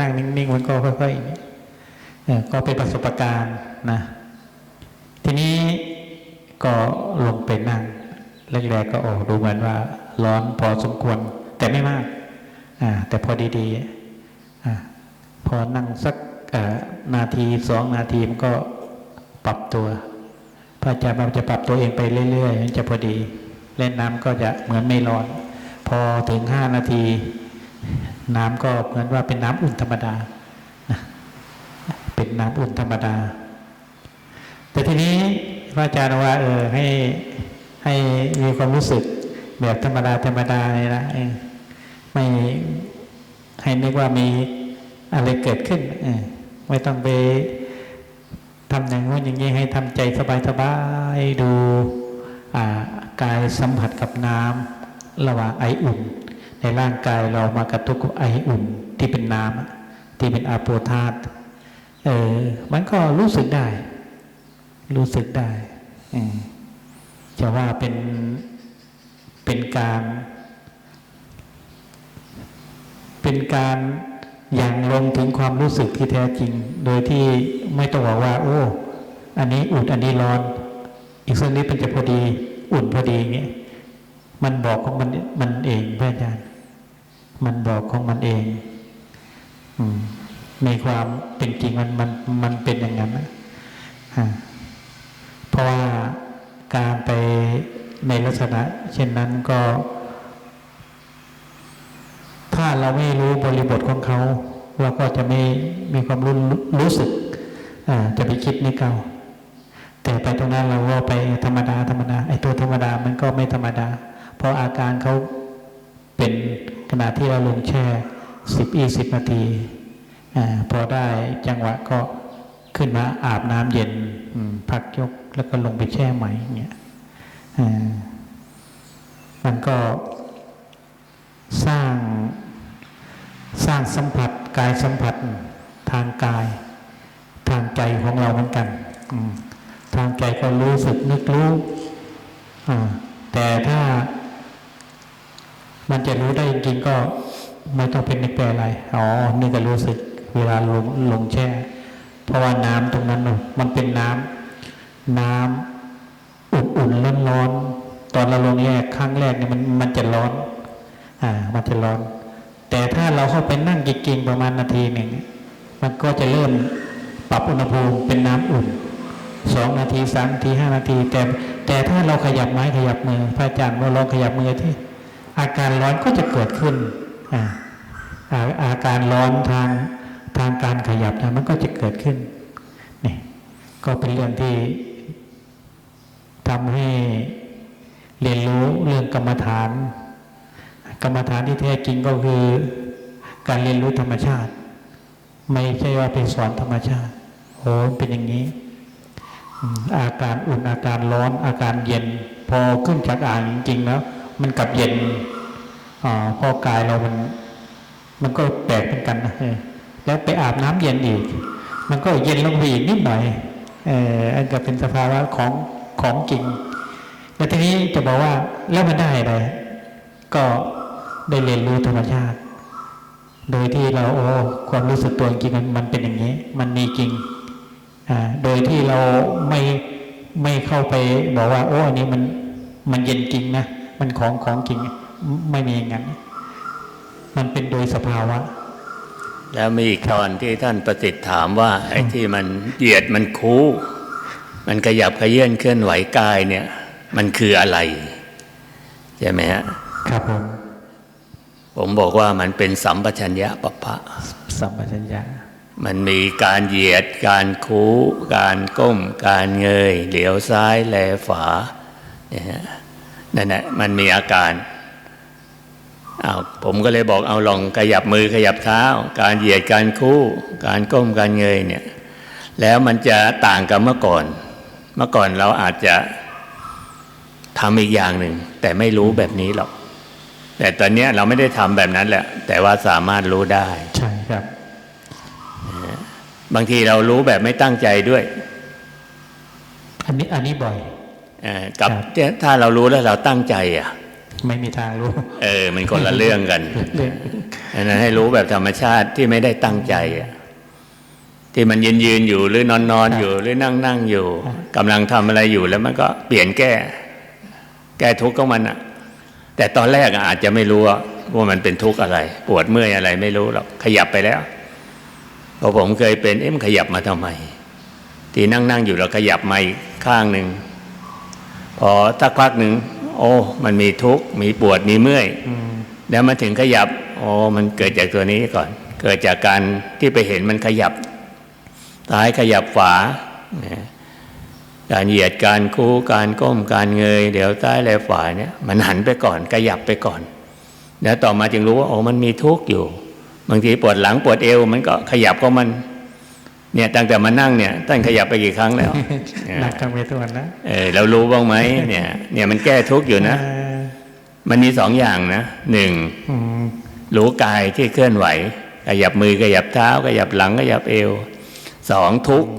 นั่งนิ่งๆมันก็ค่อยๆเอ่ก็เป็นประสบการณ์นะ ทีนี้ก็ลงไปนั่งแรกๆก็โอ้ดูเหมือนว่า ร้อนพอสมควร แต่ไม่มากอ่าแต่พอดีๆอพอนั่งสักนาทีสองนาทีมันก็ปรับตัวพระอาจารย์มันจะปรับตัวเองไปเรื่อยๆมันจะพอดี เล่นน้ำก็จะเหมือนไม่ร้อน พอถึงห้านาที น้ำก็เหมือนว่าเป็นน้ำอุ่นธรรมดานะเป็นน้ำอุ่นธรรมดา แต่ทีนี้พระอาจารย์ว่า เออให้ให้มีความรู้สึกแบบธรรมดาธรรมดาเลยนะไม่ให้นึกว่ามีอะไรเกิดขึ้นไม่ต้องไปทำอย่างนู้นอย่างนี้ให้ทำใจสบายๆดูกายสัมผัสกับน้ำระหว่างไออุ่น ในร่างกายเรามากระตุกกับไออุ่นที่เป็นน้ำที่เป็นอาโปธาตเออมันก็รู้สึกได้ รู้สึกได้จะว่าเป็นเป็นการ เป็นการอย่างลงถึงความรู้สึกที่แท้จริง โดยที่ไม่ต้องบอกว่า โอ้ อันนี้อุ่นอันนี้ร้อน อีกสักนิดเป็นจะพอดี อุ่นพอดีเงี้ยมันบอกของมันมันเองพระอาจารย์ มันบอกของมันเองมในความเป็นจริงมันมันมันเป็นอย่างนั้นนะเพราะว่าการไปในลักษณะ เช่นนั้นก็ ถ้าเราไม่รู้บริบทของเขาเราก็จะไม่มีความรู้รู้สึกจะไปคิดนี่เก่าแต่ไปตรงนั้นเราก็ไปธรรมดาธรรมดาไอ้ตัวธรรมดามันก็ไม่ธรรมดา เพราะอาการเขา เป็นขณะที่เราลงแช่สิบยี่สิบนาทีอพอได้จังหวะก็ขึ้นมาอาบน้ำเย็นพักยกแล้วก็ลงไปแช่ใหม่เงี้ยมันก็สร้างสร้างสัมผัสกายสัมผัสทางกาย ทางใจของเราเหมือนกันทางใจก็รู้สึกนึกรู้แต่ถ้า มันจะรู้ได้จริงๆก็ไม่ต้องเป็นนึกแปลอะไร อ๋อ นี่ก็รู้สึกเวลาลงลงแช่ เพราะว่าน้ำตรงนั้นน่ะมันเป็นน้ำน้ำอุ่นๆร้อนๆตอนเราลงแรกครั้งแรกเนี่ยมันมันจะร้อน อ่า มันจะร้อน แต่ถ้าเราเข้าไปนั่งจริงๆประมาณนาทีหนึ่งมันก็จะเริ่มปรับอุณหภูมิเป็นน้ำอุ่นสองนาทีสามนาทีห้านาที แต่แต่ถ้าเราขยับไม้ขยับมือพระอาจารย์ว่าลองขยับมือที่ อาการร้อนก็จะเกิดขึ้นอ่าอาการร้อนทางทางการขยับนะมันก็จะเกิดขึ้นนี่ก็เป็นเรื่องที่ทำให้เรียนรู้เรื่องกรรมฐาน กรรมฐานที่แท้จริงก็คือการเรียนรู้ธรรมชาติ ไม่ใช่ว่าไปสอนธรรมชาติโอ้เป็นอย่างนี้อืมอาการอุ่นอาการร้อนอาการเย็นพอขึ้นจากอ่างจริงๆแล้ว มันกลับเย็นอ่าพอกายเรามันมันก็แปลกเป็นกันนะแล้วไปอาบน้ำเย็นอีก มันก็เย็นลงไปอีกนิดหน่อยเอออันก็เป็นสภาวะของของจริงแล้วทีนี้จะบอกว่าแล้วมันได้อะไรก็ได้เรียนรู้ธรรมชาติ โดยที่เราโอ้ความรู้สึกตัวจริงมันมันเป็นอย่างนี้ มันมีจริงอ่าโดยที่เราไม่ไม่เข้าไปบอกว่า โอ้อันนี้มันมันเย็นจริงนะ มันของของจริงไม่มีอย่างนั้นมันเป็นโดยสภาวะ แล้วมีอีกตอนที่ท่านประสิทธิ์ถามว่าไอ้ที่มันเหยียดมันคู้ มันขยับขยื่นเคลื่อนไหวกายเนี่ย มันคืออะไรใช่ไหมฮะครับผมผมบอกว่ามันเป็นสัมปชัญญะปะพะสัมปชัญญะ มันมีการเหยียด การคู้ การก้ม การเงย เหลียวซ้ายแลฝาเนี่ยฮะ นั่นแหละมันมีอาการอ้าวผมก็เลยบอกเอาลองขยับมือขยับเท้า การเหยียดการคู่ การก้มการเงยเนี่ยแล้วมันจะต่างกับเมื่อก่อน เมื่อก่อนเราอาจจะทำอีกอย่างหนึ่ง แต่ไม่รู้แบบนี้หรอก แต่ตอนเนี้ยเราไม่ได้ทำแบบนั้นแหละ แต่ว่าสามารถรู้ได้ ใช่ครับ บางทีเรารู้แบบไม่ตั้งใจด้วย อันนี้อันนี้บ่อยเอ่อ กับครับถ้าเรารู้แล้วเราตั้งใจอะ ไม่มีทางรู้ เออ มันคนละเรื่องกันเรื่องอันนั้นให้รู้แบบธรรมชาติที่ไม่ได้ตั้งใจอะที่มันยืนยืนอยู่หรือนอนนอนอยู่หรือนั่งนั่งอยู่กำลังทำอะไรอยู่แล้วมันก็เปลี่ยนแก้ แก้ทุกข์ของมันอะแต่ตอนแรกอะอาจจะไม่รู้ว่าว่ามันเป็นทุกข์อะไร ปวดเมื่อยอะไรไม่รู้หรอกขยับไปแล้วเพราะผมเคยเป็นเอ๊ะมันขยับมาทำไม ที่นั่งนั่งอยู่เราขยับมาอีกข้างหนึ่ง พอสักพักหนึ่งโอ้ มันมีทุกข์มีปวดมีเมื่อยแล้วมาถึงขยับโอ๋อมันเกิดจากตัวนี้ก่อน เกิดจากการที่ไปเห็นมันขยับซ้ายขยับขวาการเหยียดการคู่การก้มการเงย เดี๋ยวซ้ายแลขวาเนี่ยมันหันไปก่อนขยับไปก่อนแล้วต่อมาจึงรู้ว่าโอ้มันมีทุกข์อยู่ บางทีปวดหลังปวดเอว มันก็ขยับของมัน เนี่ยตั้งแต่มานั่งเนี่ยตั้งขยับไปกี่ครั้งแล้วหนักทั้งเวทวันนะเออเรารู้บ้างไหมเนี่ย เนี่ยมันแก้ทุกข์อยู่นะเออมันมีสองอย่างนะหนึ่งอืมรู้กายที่เคลื่อนไหว ขยับมือขยับเท้า ขยับหลังขยับเอวสองทุกข์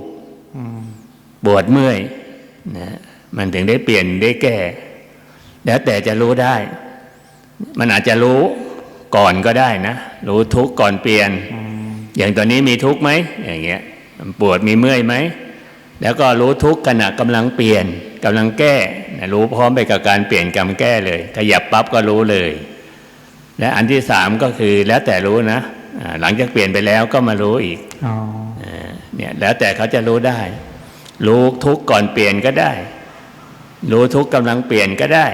อืมปวดเมื่อยนะมันถึงได้เปลี่ยนได้แก้ แล้วแต่จะรู้ได้ มันอาจจะรู้ก่อนก็ได้นะ รู้ทุกข์ก่อนเปลี่ยนอืมอย่างตอนนี้มีทุกข์ไหมอย่างเงี้ยมัน ปวดมีเมื่อยไหม แล้วก็รู้ทุกข์ขณะกำลังเปลี่ยนกำลังแก้นะรู้พร้อมไปกับการเปลี่ยนกำลังแก้เลย ขยับปั๊บก็รู้เลย และอันที่สามก็คือแล้วแต่รู้นะอ่าหลังจากเปลี่ยนไปแล้วก็มารู้อีกอ๋ออ่าเนี่ยแล้วแต่เขาจะรู้ได้ รู้ทุกข์ก่อนเปลี่ยนก็ได้ รู้ทุกข์กำลังเปลี่ยนก็ได้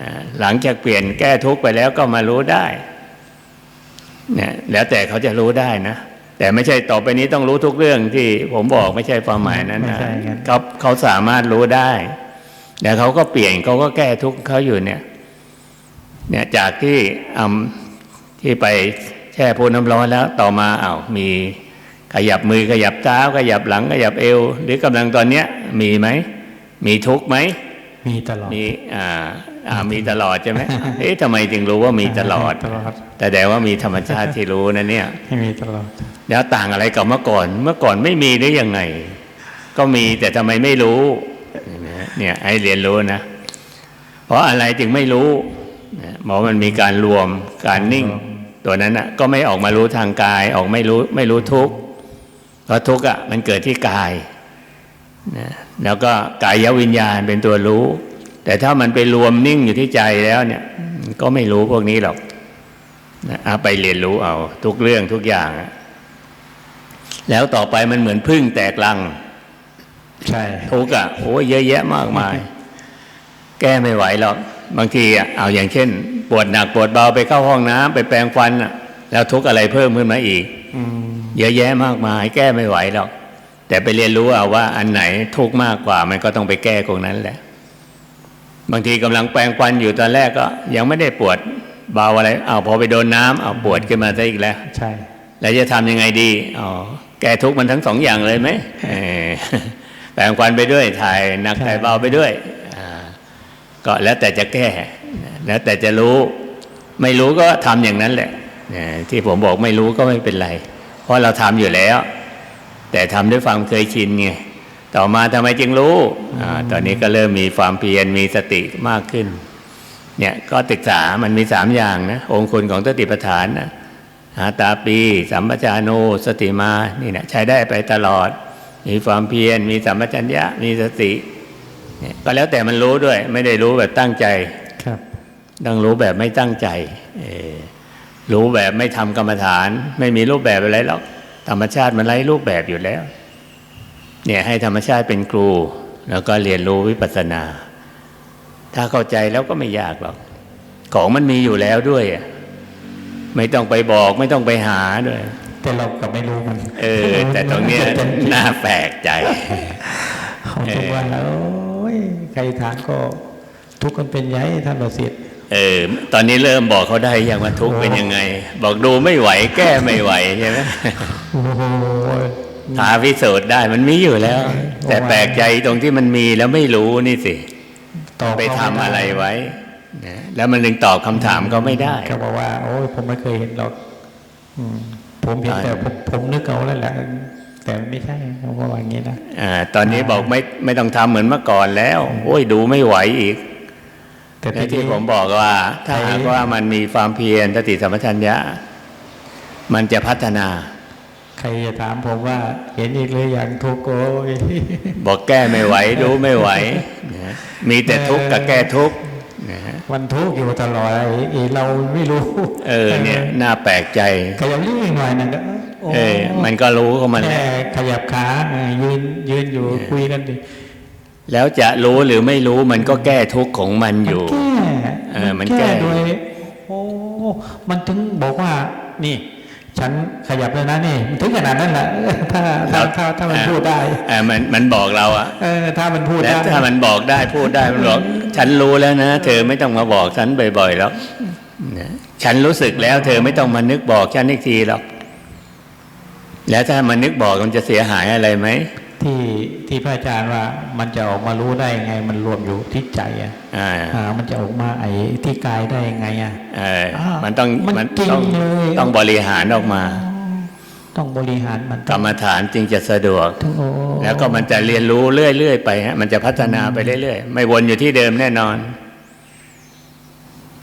อ่าหลังจากเปลี่ยนแก้ทุกข์ไปแล้วก็มารู้ได้เนี่ยแล้วแต่เขาจะรู้ได้นะ แต่ไม่ใช่ต่อไปนี้ต้องรู้ทุกเรื่องที่ผมบอกไม่ใช่ความหมายนั้นไม่นะใช่งั้นเขาเขาสามารถรู้ได้แต่เขาก็เปลี่ยนเขาก็แก้ทุกข์เขาอยู่เนี่ย เนี่ยจากที่อำที่ไปแช่พูน้ำร้อนแล้วต่อมาเอา้ามีขยับมือขยับเท้าขยับหลังขยับเอว หรือกำลังตอนเนี้ยมีไหมมีทุกข์ไหมมีตลอดมีอ่าอ่า มีตลอดใช่ไหมเอ๊ะทำไมจึงรู้ว่ามีตลอดตลอด แต่แต่ว่ามีธรรมชาติที่รู้นะเนี่ยให้มีตลอด แล้วต่างอะไรกับเมื่อก่อน เมื่อก่อนไม่มีได้ยังไง ก็มีแต่ทำไมไม่รู้เห็นไหมฮะเนี่ยให้เรียนรู้นะ เพราะอะไรจึงไม่รู้นะเพราะมันมีการรวมการนิ่ง ตัวนั้นนะก็ไม่ออกมารู้ทางกาย ออกไม่รู้ไม่รู้ทุกข์เพราะทุกข์อะมันเกิดที่กายนะแล้วก็กายวิญญาณเป็นตัวรู้ แต่ถ้ามันไปรวมนิ่งอยู่ที่ใจแล้วเนี่ย ก็ไม่รู้พวกนี้หรอกนะเอาไปเรียนรู้เอา ทุกเรื่องทุกอย่างอะแล้วต่อไปมันเหมือนพึ่งแตกลัง ใช่ทุกข์อะโอ้ยเยอะแยะมากมาย แก้ไม่ไหวหรอก บางทีอะเอาอย่างเช่น ปวดหนักปวดเบาไปเข้าห้องน้ำไปแปรงฟันอะแล้วทุกข์อะไรเพิ่มขึ้นมาอีกอืมเยอะแยะมากมาย แก้ไม่ไหวหรอก แต่ไปเรียนรู้เอาว่า อันไหนทุกข์มากกว่า มันก็ต้องไปแก้ตรงนั้นแหละ บางทีกำลังแปรงฟันอยู่ตอนแรกก็ ยังไม่ได้ปวดเบาอะไรเอาพอไปโดนน้ำเอาปวดขึ้นมาซะอีกแล้ว ใช่ แล้วจะทำยังไงดีอ๋อแก้ทุกข์มันทั้งสองอย่างเลยไหมเออแปลงควันไปด้วยถ่ายหนักถ่ายเบาไปด้วยอ่าก็แล้วแต่จะแก้ แล้วแต่จะรู้ ไม่รู้ก็ทำอย่างนั้นแหละเนี่ยที่ผมบอกไม่รู้ก็ไม่เป็นไร เพราะเราทำอยู่แล้ว แต่ทำด้วยความเคยชินไง ต่อมาทำไมจึงรู้อาตอนนี้ก็เริ่มมีความเพียรมีสติมากขึ้น เนี่ยก็ศึกษามันมีสามอย่างนะองค์คุณของสติปัฏฐานนะหาตาปีสัมปชาโนสติมานี่นะใช้ได้ไปตลอด มีความเพียรมีสัมปชัญญะมีสติเนี่ยก็แล้วแต่มันรู้ด้วย ไม่ได้รู้แบบตั้งใจครับต้องรู้แบบไม่ตั้งใจเออรู้แบบไม่ทำกรรมฐาน ไม่มีรูปแบบอะไรหรอกธรรมชาติมันไร้รูปแบบอยู่แล้ว เนี่ยให้ธรรมชาติเป็นครู แล้วก็เรียนรู้วิปัสสนา ถ้าเข้าใจแล้วก็ไม่ยากหรอก ของมันมีอยู่แล้วด้วยอะไม่ต้องไปบอกไม่ต้องไปหาด้วย แต่เรากลับไม่รู้มัน เออ แต่ตรงเนี้ยน่าแปลกใจของทุกวันแล้วโอ้ยใครถามก็ทุกข์กันเป็นไงท่านประสิทธิ์เออ ตอนนี้เริ่มบอกเขาได้ยังว่าทุกข์เป็นยังไง บอกดูไม่ไหวแก้ไม่ไหวใช่ไหมโอ้โหหาพิสูจน์ได้มันมีอยู่แล้ว แต่แปลกใจตรงที่มันมีแล้วไม่รู้นี่สิตอบไปทำเขาม่ด้อะไรไว้นะแล้วมันถึงตอบคำถามเขาไม่ได้เขาบอกว่า โอ้ยผมไม่เคยเห็นหรอกอืมผมเห็นอ่าแต่ผมผมนึกเอาแล้วแหละแต่ไม่ใช่เขาก็ว่าอย่างนี้นะอ่า ตอนนี้บอกไม่ไม่ต้องทำเหมือนเมื่อก่อนแล้ว โอ้ยดูไม่ไหวอีกแต่และทีที่นี้ผมบอกว่า ถ้าใช้หากว่ามันมีความเพียรสติสัมปชัญญะ มันจะพัฒนา ใครจะถามผมว่า เห็นอีกหรือยังทุกข์โอ้ยบอกแก้ไม่ไหวรู้ไม่ไหวนะมีแต่ทุกข์กับแก้ทุกข์นะฮะมันทุกข์อยู่ตลอดไอ้ไอ้เราไม่รู้ เออเนี่ยน่าแปลกใจขยับนิดหน่อยนะก็โอ้เออมันก็รู้ของมันแหแค่ละขยับขาเออยืนยืนอยู่คุยกันดิแล้วจะรู้หรือไม่รู้มันก็แก้ทุกข์ของมันอยู่แก้เออมันแก้โดยโอ้มันถึงบอกว่านี่ ฉันขยับแล้วนะนี่มันถึงขนาดนั้นแหละถ้าถ้าถ้าถ้ามันพูดได้เออมันมันบอกเราอะเออถ้ามันพูดและได้ถ้ามันบอกได้พูดได้มันบอก ฉันรู้แล้วนะ เธอไม่ต้องมาบอกฉันบ่อยๆแล้วนะฉันรู้สึกแล้ว เธอไม่ต้องมานึกบอกฉันอีกทีหรอกแล้วถ้ามันนึกบอกมันจะเสียหายอะไรไหม ที่ที่พระอาจารย์ว่ามันจะออกมารู้ได้ยังไง มันรวมอยู่ที่ใจอะอ่าอ่ามันจะออกมาไอ้ที่กายได้ยังไงอะเอออ่ามัมันต้องมันมันจริงต้องเลยต้องบริหารออกมา ต้องบริหารมันกรรมฐานจึงจะสะดวกต้องโอ้แล้วก็มันจะเรียนรู้เรื่อยๆไปฮะมันจะพัฒนาไปเรื่อยๆ ไม่วนอยู่ที่เดิมแน่นอน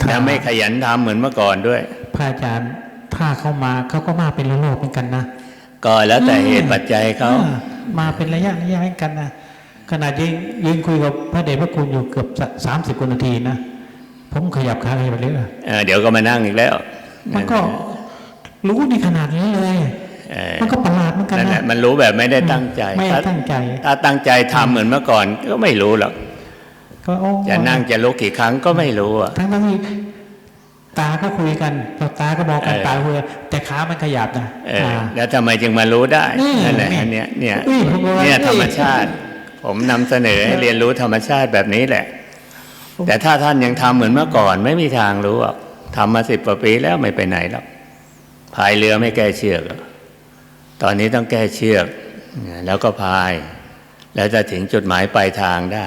ถ้าและไม่ขยันทำเหมือนเมื่อก่อนด้วย พระอาจารย์ถ้าเข้ามาเขาก็มาเป็นระลอกเหมือนกันนะก็แล้วแต่เหตุปัจจัยเขาอ่ มาเป็นระยะระยะให้กันนะขนาดยืนยืนคุยกับพระเดชพระคุณอยู่เกือบสามสิบกว่านาทีนะผมขยับขาขยับเรื่อยเออเดี๋ยวก็มานั่งอีกแล้ว มันก็รู้ในขนาดนี้เลยเออมันก็ประหลาดเหมือนกันนั่นแหนะละมันรู้แบบไม่ได้ตั้งใจ ไม่ถ้าตั้งใจ ถ้าตั้งใจทำเหมือนเมื่อก่อนก็ไม่รู้หรอกก็โอ้จะนั่งจะลุกกี่ครั้งก็ไม่รู้อะทั้งทั้งที่ ตาก็คุยกันตาก็บอกกันเออตาคุยกันแต่ขามันขยับนะเอออ่าแล้วทำไมจึงมารู้ได้นี่นั่นแหละนี่อันเนี้ยเนี่ยอุ้ยผมว่าเนี่ยอุ้ยธรรมชาติ ผมนำเสนอให้เรียนรู้ธรรมชาติแบบนี้แหละ แต่ถ้าท่านยังทำเหมือนเมื่อก่อน ไม่มีทางรู้หรอกทำมาสิบกว่าปีแล้วไม่ไปไหนหรอกพายเรือไม่แก้เชือกหรอกตอนนี้ต้องแก้เชือก แล้วก็พาย แล้วจะถึงจุดหมายปลายทางได้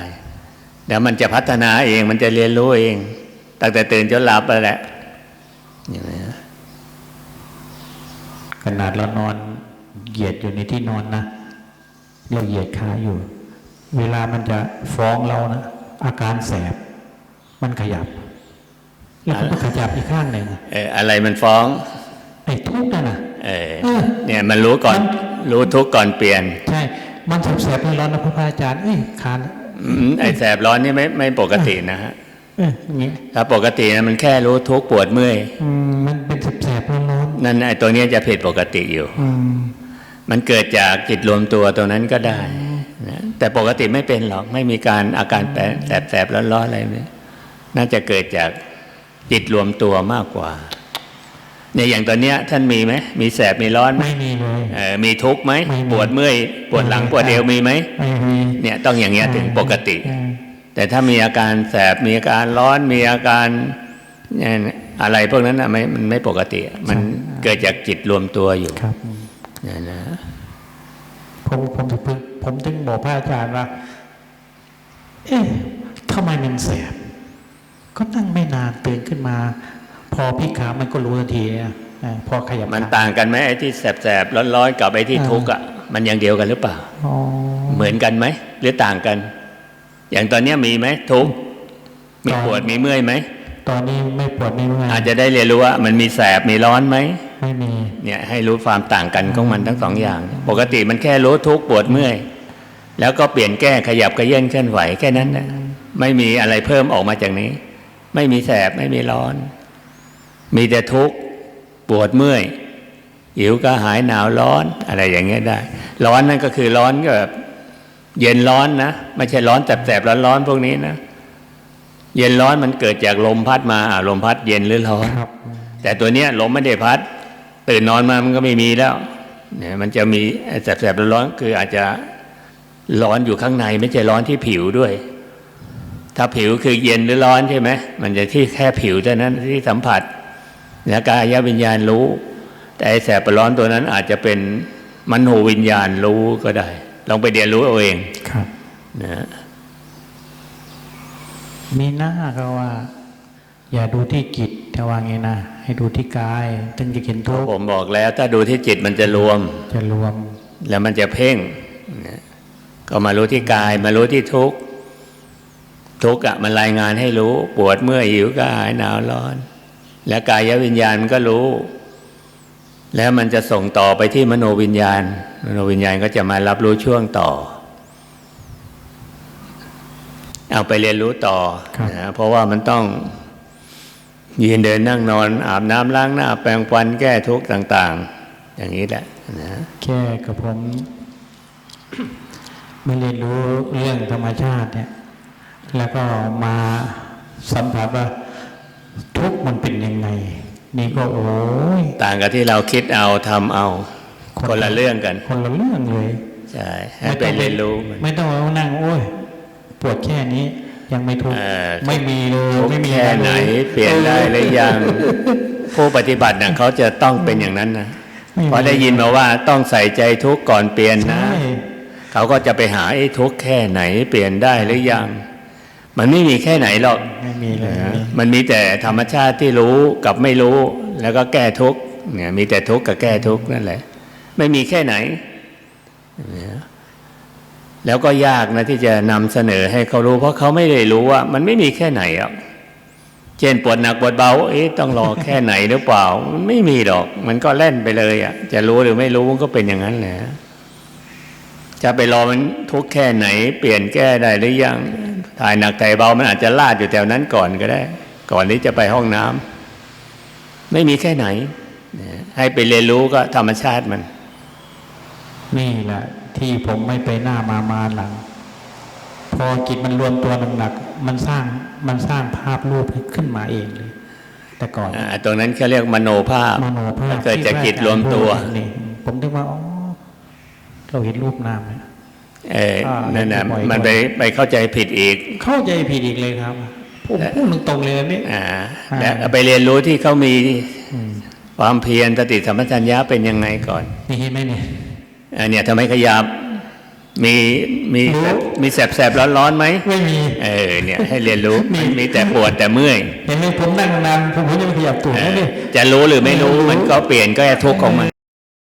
แล้วมันจะพัฒนาเองมันจะเรียนรู้เองตั้งแต่ตื่นจนหลับไปแหละ เห็นไหมฮะขนาดเรานอนเหยียดอยู่ในที่นอนนะเราเหยียดขาอยู่ เวลามันจะฟ้องเรานะอาการแสบ มันขยับ แล้วก็ขยับอีกข้างหนึ่งเอออะไรมันฟ้องไอ้ทุกข์นั่นน่ะเออเออเนี่ยมันรู้ก่อนมันรู้ทุกข์ก่อนเปลี่ยน ใช่ มันแสบๆในร้อนนะพระอาจารย์เอ้ยขาอืมไอ้แสบร้อนนี่ไม่ไม่ปกตินะฮะ เอออย่างเงี้ยถ้าปกตินะมันแค่รู้ทุกข์ปวดเมื่อยอืมมันเป็นแสบๆร้อนนั่นไอ้ตัวเนี้ยจะผิดปกติอยู่ๆอืมมันเกิดจากจิตรวมตัวตัวนั้นก็ได้นะแต่ปกติไม่เป็นหรอกไม่มีการอาการแปรแสบแสบร้อนร้อนอะไรเนี่ยน่าจะเกิดจากจิตรวมตัวมากกว่าเนี่ยอย่างตัวเนี้ยท่านมีไหมมีแสบมีร้อนไหมไม่มีเลยเออมีทุกข์ไหมไม่มีปวดเมื่อยปวดหลังไม่มีปวดเอวมีไหมไม่มีเนี่ยต้องอย่างเงี้ยถึงปกติเออ แต่ถ้ามีอาการแสบมีอาการร้อนมีอาการเนี่ยอะไรพวกนั้นนะไม่มันไม่ปกติ มันเกิดจากจิตรวมตัวอยู่ครับเนี่ยนะผมผมถึงผมถึงบอกพระอาจารย์ว่า เอ๊ะทำไมมันแสบ ก็นั่งไม่นานตื่นขึ้นมา พอพลิกขามันก็รู้ทันทีอะเออพอขยับมันขาต่างกันไหมไอ้ที่แสบๆร้อนๆกับไอ้ที่อ่าทุกข์อะมันอย่างเดียวกันหรือเปล่าอ๋อเหมือนกันไหมหรือต่างกัน อย่างตอนเนี้ยมีไหมทุกข์มีปวดมีเมื่อยไหมตอนนี้ไม่ปวดไม่เมื่อยอาจจะได้เรียนรู้ว่ามันมีแสบมีร้อนไหมไม่มีเนี่ยให้รู้ความต่างกันของมันทั้งสองอย่าง ปกติมันแค่รู้ทุกข์ปวดเมื่อย แล้วก็เปลี่ยนแก้ขยับกระเยื่นเคลื่อนไหวแค่นั้นนะไม่มีอะไรเพิ่มออกมาจากนี้ ไม่มีแสบไม่มีร้อน มีแต่ทุกข์ปวดเมื่อยหิวก็หายหนาวร้อนอะไรอย่างเงี้ยได้ ร้อนนั่นก็คือร้อนก็แบบ เย็นร้อนนะไม่ใช่ร้อนแสบๆร้อนๆพวกนี้นะเย็นร้อนมันเกิดจากลมพัดมาอะลมพัดเย็นหรือร้อนครับแต่ตัวเนี้ยลมไม่ได้พัด ตื่นนอนมามันก็ไม่มีแล้วเนี่ยมันจะมีไอ้แสบๆร้อนๆคืออาจจะร้อนอยู่ข้างในไม่ใช่ร้อนที่ผิวด้วย ถ้าผิวคือเย็นหรือร้อนใช่ไหมมันจะที่แค่ผิวเท่านั้นที่สัมผัสแล้วกายวิญญาณรู้ แต่ไอ้แสบร้อนตัวนั้นอาจจะเป็นมโนวิญญาณรู้ก็ได้ ลองไปเรียนรู้เอาเองครับนะมีหน้าก็ว่า อย่าดูที่จิตแต่ว่าไงนะให้ดูที่กายถึงจะเห็นทุกข์ผมบอกแล้ว ถ้าดูที่จิตมันจะรวม จะรวม แล้วมันจะเพ่งนะก็มารู้ที่กาย มารู้ที่ทุกข์ทุกข์อะมันรายงานให้รู้ ปวดเมื่อยหิวกระหายหนาวร้อน และกายวิญญาณมันก็รู้ แล้วมันจะส่งต่อไปที่มโนวิญญาณ มโนวิญญาณก็จะมารับรู้ช่วงต่อ เอาไปเรียนรู้ต่อครับนะเพราะว่ามันต้องยืนเดินนั่งนอน อาบน้ำล้างหน้า แปรงฟันแก้ทุกข์ต่าง ๆ อย่างนี้แหละนะแค่กับผมมาเรียนรู้เรื่องธรรมชาติเนี่ย แล้วก็มาสัมผัสว่าทุกข์มันเป็นยังไง นี่ก็โอ้ยต่างกับที่เราคิดเอาทำเอา คนละเรื่องกัน คนละเรื่องเลยใช่ให้ไปเรียนรู้มันไม่ต้องเอานั่งโอ้ยปวดแค่นี้ยังไม่ทุกข์เออไม่มีเลยทุกข์ไม่มีแค่ไหนลเปลี่ยนได้หรือยัง ผู้ปฏิบัติน่ะเขาจะต้องเป็นอย่างนั้นนะม่มีเพราะได้ยินมาว่าต้องใส่ใจทุกข์ก่อนเปลี่ยนนะใช่เขาก็จะไปหาไอ้ทุกข์แค่ไหนเปลี่ยนได้หรือยัง มันไม่มีแค่ไหนหรอกไม่มีเลยนะมันมีแต่ธรรมชาติที่รู้กับไม่รู้ แล้วก็แก้ทุกข์เนี่ยมีแต่ทุกข์กับแก้ทุกข์นั่นแหละ ไม่มีแค่ไหนเนี่ยแล้วก็ยากนะที่จะนำเสนอให้เขารู้ เพราะเขาไม่ได้รู้ว่า มันไม่มีแค่ไหนอะเช่นปวดหนักปวดเบา เอ๊ะต้องรอแค่ไหนหรือเปล่า มันไม่มีหรอก มันก็เล่นไปเลยอะ จะรู้หรือไม่รู้มันก็เป็นอย่างนั้นแหละ จะไปรอมันทุกข์แค่ไหน เปลี่ยนแก้ได้หรือยังถ่ายหนักถ่ายเบามันอาจจะลาดอยู่แถวนั้นก่อนก็ได้ ก่อนที่จะไปห้องน้ำไม่มีแค่ไหนนะให้ไปเรียนรู้ก็ธรรมชาติมัน นี่แหละที่ผมไม่ไปหน้ามามาหลัง พอจิตมันรวมตัวหนักๆมันสร้างมันสร้างภาพรูปขึ้นมาเองเลย แต่ก่อนอ่าตรงนั้นเขาเรียกมโนภาพมโนภาพเกิดจากจิตรวมตัว นี่ผมถึงว่าอ๋อ เราเห็นรูปนามเนี่ยเอออ่านั่นนะบ่อยๆมันไปไปเข้าใจผิดอีก เข้าใจผิดอีกเลยครับผมพูดตรงๆเลยนะนี่อ่าอ่าแล้วไปเรียนรู้ที่เขามีอืมความเพียรสติสัมปชัญญะเป็นยังไงก่อนนี่เห็นไหมเนี่ยอันเนี้ยทำไมขยับมีมีรู้มีแสบแสบร้อนร้อนๆไหมไม่มีเออเนี่ยให้เรียนรู้มีมันมีแต่ปวดแต่เมื่อยเห็นไหมผมนั่งนานผมผมยังไม่ขยับตัวเออนะนี่จะรู้หรือไม่รู้มันก็เปลี่ยนก็แค่ทุกข์ของมัน